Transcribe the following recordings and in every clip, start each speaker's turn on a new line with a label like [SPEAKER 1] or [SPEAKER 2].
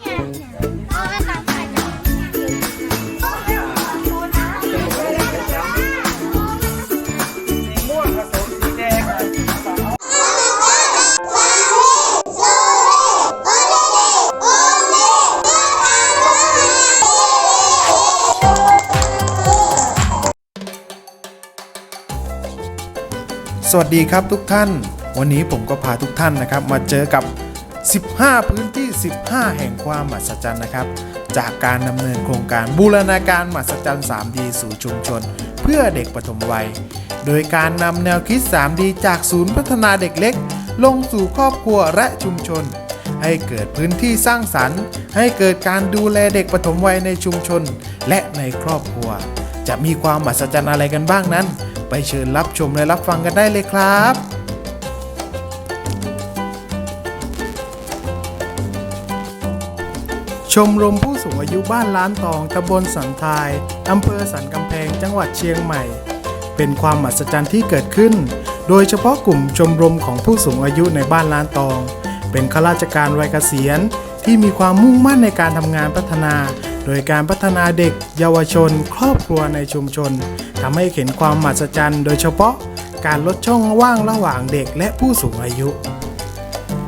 [SPEAKER 1] ส
[SPEAKER 2] วัสดีครับทุกท่าน วันนี้ผมก็พาทุกท่านนะครับ มาเจอกับ 15 พื้นที่ 15 แห่งความมหัศจรรย์นะครับ จากการดำเนินโครงการบูรณาการมหัศจรรย์ 3D สู่ชุมชน เพื่อเด็กปฐมวัย โดยการนำแนวคิด 3D จากศูนย์พัฒนาเด็กเล็ก ลงสู่ครอบครัวและชุมชน ให้เกิดพื้นที่สร้างสรรค์ ให้เกิดการดูแลเด็กปฐมวัยในชุมชน และในครอบครัว จะมีความมหัศจรรย์อะไรกันบ้างนั้น ไปเชิญรับชมและรับฟังกันได้เลยครับ ชมรมผู้สูงอายุบ้านล้านตองตำบลสันทายอำเภอสันกำแพงจังหวัดเชียงใหม่ เป็นความมหัศจรรย์ที่เกิดขึ้น โดยเฉพาะกลุ่มชมรมของผู้สูงอายุในบ้านล้านตอง เป็นข้าราชการวัยเกษียณ ที่มีความมุ่งมั่นในการทำงานพัฒนา โดยการพัฒนาเด็ก เยาวชน ครอบครัวในชุมชนทำให้เห็นความมหัศจรรย์ โดยเฉพาะการลดช่องว่างระหว่างเด็กและผู้สูงอายุ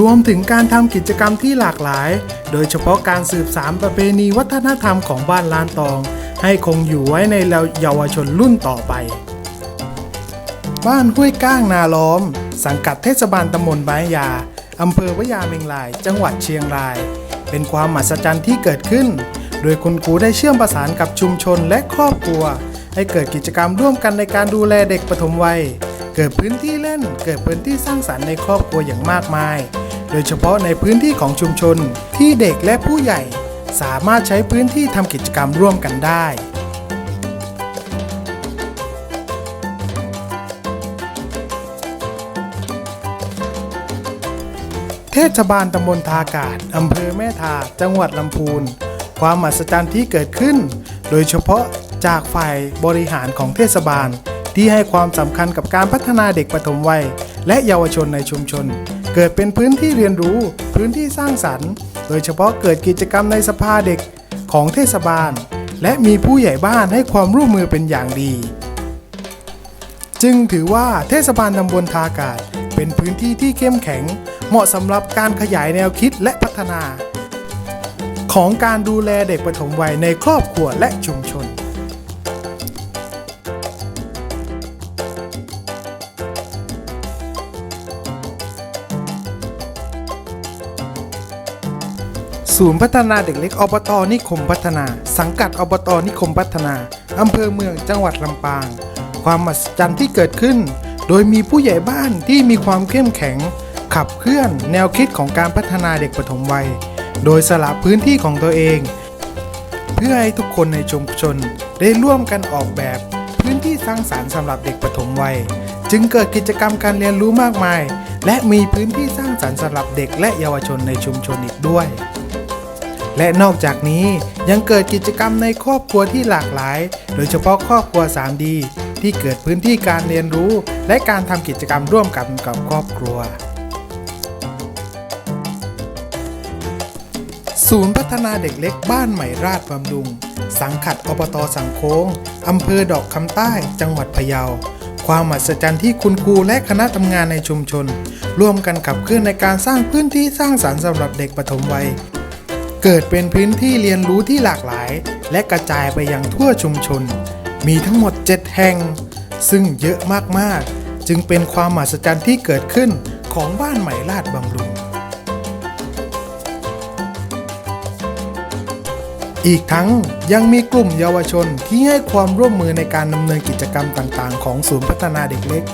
[SPEAKER 2] รวมถึงการทำกิจกรรมที่หลากหลาย โดยเฉพาะการสืบสานประเพณีวัฒนธรรมของบ้านลานตอง ให้คงอยู่ไว้ในเยาวชนรุ่นต่อไป บ้านห้วยก้างนาล้อม สังกัดเทศบาลตำบลบานยาอำเภอพะยาเมงราย จังหวัดเชียงราย เป็นความมหัศจรรย์ที่เกิดขึ้น โดยคุณครูได้เชื่อมประสานกับชุมชนและครอบครัว ให้เกิดกิจกรรมร่วมกันในการดูแลเด็กปฐมวัยเกิดพื้นที่เล่น เกิดพื้นที่สร้างสรรค์ในครอบครัวอย่างมากมาย โดยเฉพาะในพื้นที่ของชุมชนที่เด็กและผู้ใหญ่สามารถใช้พื้นที่ทำกิจกรรมร่วมกันได้ เทศบาลตำบลทากาศอำเภอแม่ทา จังหวัดลำพูน ความมหัศจรรย์ที่เกิดขึ้น โดยเฉพาะจากฝ่ายบริหารของเทศบาลที่ให้ความสำคัญกับการพัฒนาเด็กปฐมวัย และเยาวชนในชุมชน เกิดเป็นพื้นที่เรียนรู้ พื้นที่สร้างสรรค์ โดยเฉพาะเกิดกิจกรรมในสภาเด็กของเทศบาล และมีผู้ใหญ่บ้านให้ความร่วมมือเป็นอย่างดี จึงถือว่าเทศบาลตำบลทากาศ เป็นพื้นที่ที่เข้มแข็ง เหมาะสำหรับการขยายแนวคิดและพัฒนา ของการดูแลเด็กปฐมวัยในครอบครัวและชุมชน ศูนย์พัฒนาเด็กเล็กอบตนิคมพัฒนา สังกัดอบตนิคมพัฒนา อำเภอเมืองจังหวัดลำปาง ความมหัศจรรย์ที่เกิดขึ้น โดยมีผู้ใหญ่บ้านที่มีความเข้มแข็ง ขับเคลื่อนแนวคิดของการพัฒนาเด็กปฐมวัย โดยสละพื้นที่ของตัวเอง เพื่อให้ทุกคนในชุมชนได้ร่วมกันออกแบบ พื้นที่สร้างสารรค์สำหรับเด็กปฐมวัย จึงเกิดกิจกรรมการเรียนรู้มากมาย และมีพื้นที่สร้างสรรค์สำหรับเด็กและเยาวชนในชุมชนอีกด้วย และนอกจากนี้ยังเกิดกิจกรรมในครอบครัวที่หลากหลาย โดยเฉพาะครอบครัว 3D ที่เกิดพื้นที่การเรียนรู้ และการทำกิจกรรมร่วมกันกับครอบครัว ศูนย์พัฒนาเด็กเล็กบ้านใหม่ราชบำรุง สังขัดอบตสังโค้งอำเภอดอกคำใต้จังหวัดพะเยา ความมหัศจรรย์ที่คุณครูและคณะทำงานในชุมชน ร่วมกันขับเคลื่อนในการสร้างพื้นที่สร้างสรรค์สำหรับเด็กปฐมวัย เกิดเป็นพื้นที่เรียนรู้ที่หลากหลาย และกระจายไปยังทั่วชุมชน มีทั้งหมด 7 แห่ง ซึ่งเยอะมากๆ จึงเป็นความมหัศจรรย์ที่เกิดขึ้นของบ้านใหม่ลาดบำรุง อีกทั้งยังมีกลุ่มเยาวชนที่ให้ความร่วมมือในการดำเนินกิจกรรมต่างๆ ของศูนย์พัฒนาเด็กเล็ก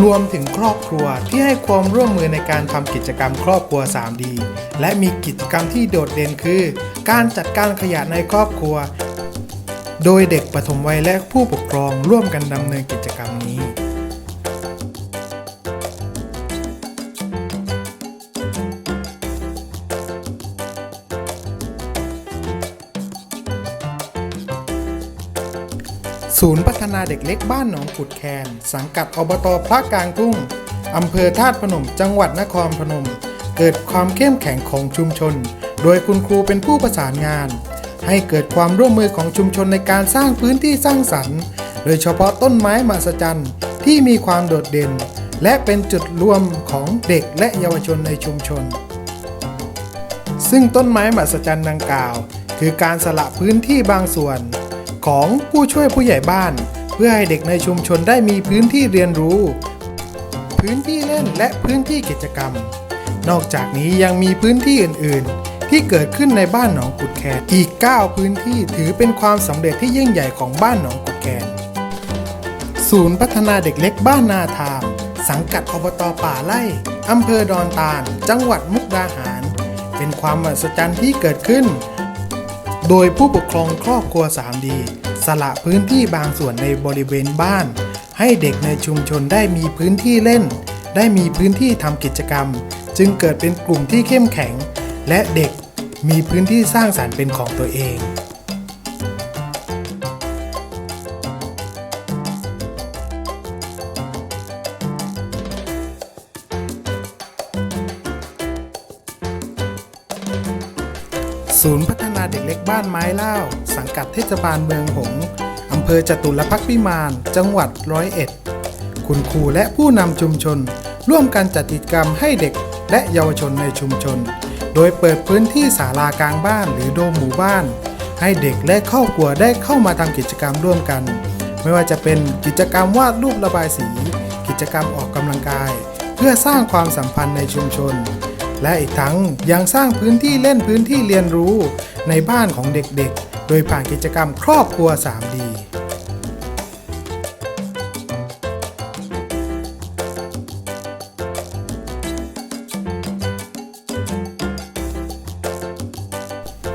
[SPEAKER 2] รวมถึงครอบครัวที่ให้ความร่วมมือในการทำกิจกรรมครอบครัว 3D และมีกิจกรรมที่โดดเด่นคือ การจัดการขยะในครอบครัว โดยเด็กปฐมวัยและผู้ปกครองร่วมกันดำเนินกิจกรรมนี้ศูนย์พัฒ เด็กเล็กบ้านหนองขุดแคน สังกัดอบตพระกลางทุ่งอำเภอธาตุพนม จังหวัดนครพนม เกิดความเข้มแข็งของชุมชน โดยคุณครูเป็นผู้ประสานงาน ให้เกิดความร่วมมือของชุมชนในการสร้างพื้นที่สร้างสรรค์ โดยเฉพาะต้นไม้มหัศจรรย์ที่มีความโดดเด่น และเป็นจุดรวมของเด็กและเยาวชนในชุมชน ซึ่งต้นไม้มหัศจรรย์ดังกล่าว คือการสละพื้นที่บางส่วน ของผู้ช่วยผู้ใหญ่บ้าน เพื่อให้เด็กในชุมชนได้มีพื้นที่เรียนรู้ พื้นที่เล่นและพื้นที่กิจกรรม นอกจากนี้ยังมีพื้นที่อื่น ๆ ที่เกิดขึ้นในบ้านหนองกุดแคนอีก 9 พื้นที่ถือเป็นความสำเร็จที่ยิ่งใหญ่ของบ้านหนองกุดแคนศูนย์พัฒนาเด็กเล็กบ้านนาทาม สังกัดอบตป่าไร่อำเภอดอนตาล จังหวัดมุกดาหาร เป็นความมหัศจรรย์ที่เกิดขึ้น โดยผู้ปกครองครอบครัว 3D สละพื้นที่บางส่วนในบริเวณบ้าน ให้เด็กในชุมชนได้มีพื้นที่เล่น ได้มีพื้นที่ทำกิจกรรม จึงเกิดเป็นกลุ่มที่เข้มแข็ง และเด็กมีพื้นที่สร้างสรรค์เป็นของตัวเอง ศูนย์พัฒนาเด็กเล็กบ้านไม้เล่า สังกัดเทศบาลเมืองหงส์อำเภอจตุรพักษ์พิมาน จังหวัดร้อยเอ็ด คุณครูและผู้นำชุมชน ร่วมกันจัดกิจกรรมให้เด็กและเยาวชนในชุมชน โดยเปิดพื้นที่ศาลากลางบ้านหรือโดมหมู่บ้าน ให้เด็กและครอบครัวได้เข้ามาทำกิจกรรมร่วมกัน ไม่ว่าจะเป็นกิจกรรมวาดรูประบายสี กิจกรรมออกกำลังกาย เพื่อสร้างความสัมพันธ์ในชุมชน และอีกทั้งยังสร้างพื้นที่เล่นพื้นที่เรียนรู้ในบ้านของเด็กๆ โดยผ่านกิจกรรมครอบครัว 3D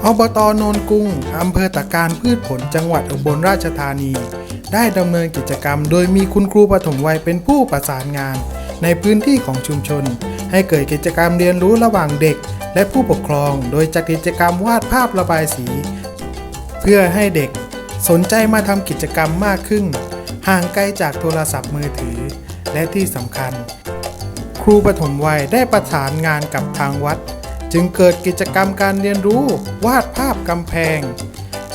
[SPEAKER 2] อบตโนนกุงอำเภอตะการพืชผลจังหวัดอุบลราชธานี ได้ดำเนินกิจกรรม โดยมีคุณครูปฐมวัยเป็นผู้ประสานงาน ในพื้นที่ของชุมชน ให้เกิดกิจกรรมเรียนรู้ระหว่างเด็ก และผู้ปกครอง โดยจัดกิจกรรมวาดภาพระบายสี เพื่อให้เด็กสนใจมาทำกิจกรรมมากขึ้น ห่างไกลจากโทรศัพท์มือถือ และที่สำคัญ ครูปฐมวัยได้ประสานงานกับทางวัด จึงเกิดกิจกรรมการเรียนรู้ วาดภาพกำแพง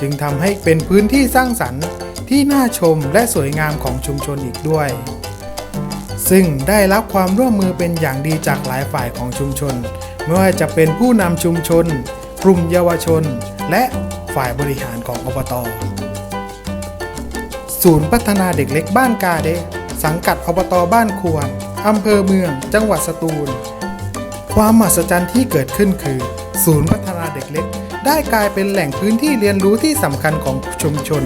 [SPEAKER 2] จึงทำให้เป็นพื้นที่สร้างสรรค์ที่น่าชมและสวยงามของชุมชนอีกด้วย ซึ่งได้รับความร่วมมือเป็นอย่างดีจากหลายฝ่ายของชุมชน ไม่ว่าจะเป็นผู้นำชุมชน กลุ่มเยาวชน และฝ่ายบริหารของอบต ศูนย์พัฒนาเด็กเล็กบ้านกาเดสังกัดอบตบ้านควรอำเภอเมือง จังหวัดสตูล ความมหัศจรรย์ที่เกิดขึ้นคือ ศูนย์พัฒนาเด็กเล็ก ได้กลายเป็นแหล่งพื้นที่เรียนรู้ที่สำคัญของชุมชน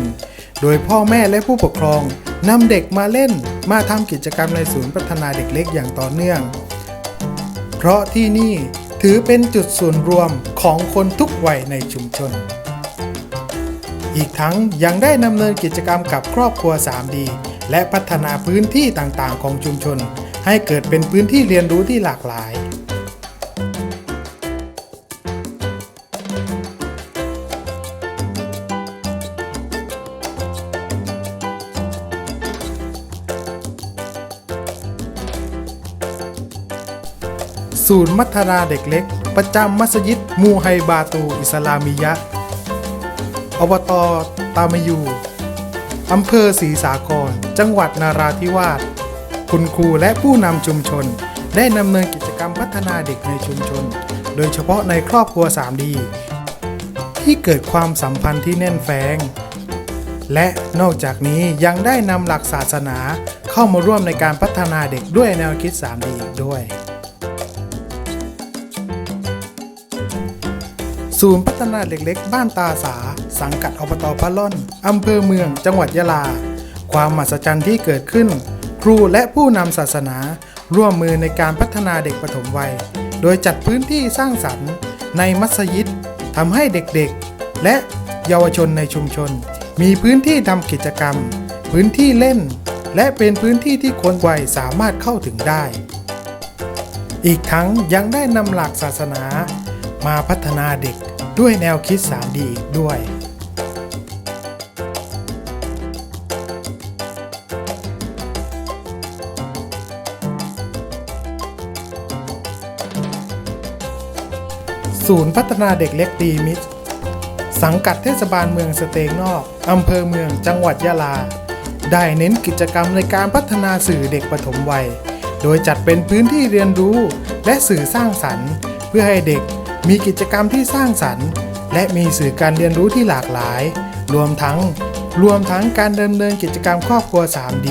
[SPEAKER 2] โดยพ่อแม่และผู้ปกครองนำเด็กมาเล่น มาทำกิจกรรมในศูนย์พัฒนาเด็กเล็กอย่างต่อเนื่อง เพราะที่นี่ถือเป็นจุดส่วนรวมของคนทุกวัยในชุมชน อีกทั้งยังได้ดำเนินกิจกรรมกับครอบครัว 3D และพัฒนาพื้นที่ต่างๆ ของชุมชน ให้เกิดเป็นพื้นที่เรียนรู้ที่หลากหลาย ศูนย์มัทนาเด็กเล็ก ประจำมัสยิด มูไฮบาตู อิสลามิยะ อบตตามยูอำเภอศรีสาคร จังหวัดนาราธิวาส คุณครูและผู้นำชุมชน ได้ดำเนินกิจกรรมพัฒนาเด็กในชุมชน โดยเฉพาะในครอบครัว 3D ที่เกิดความสัมพันธ์ที่แน่นแฟ้ง และนอกจากนี้ยังได้นำหลักศาสนาเข้ามาร่วมในการพัฒนาเด็กด้วยแนวคิด 3D อีด้วย ศูนย์พัฒนาเด็กเล็กบ้านตาสา สังกัดอบตพะล่อน อำเภอเมือง จังหวัดยะลา ความมหัศจรรย์ที่เกิดขึ้น ครูและผู้นำศาสนา ร่วมมือในการพัฒนาเด็กปฐมวัย โดยจัดพื้นที่สร้างสรรค์ ในมัสยิดทำให้เด็กๆ และเยาวชนในชุมชน มีพื้นที่ทำกิจกรรม พื้นที่เล่น และเป็นพื้นที่ที่คนวัยสามารถเข้าถึงได้ อีกทั้งยังได้นำหลักศาสนา มาพัฒนาเด็กด้วยแนวคิด 3D อีกด้วย ศูนย์พัฒนาเด็กเล็กดีมิตร สังกัดเทศบาลเมืองสเตงนอกอำเภอเมืองจังหวัดยะลา ได้เน้นกิจกรรมในการพัฒนาสื่อเด็กปฐมวัย โดยจัดเป็นพื้นที่เรียนรู้และสื่อสร้างสรรค์ เพื่อให้เด็ก มีกิจกรรมที่สร้างสรรค์ และมีสื่อการเรียนรู้ที่หลากหลาย รวมทั้ง รวมทั้งการดำเนินกิจกรรมครอบครัว 3D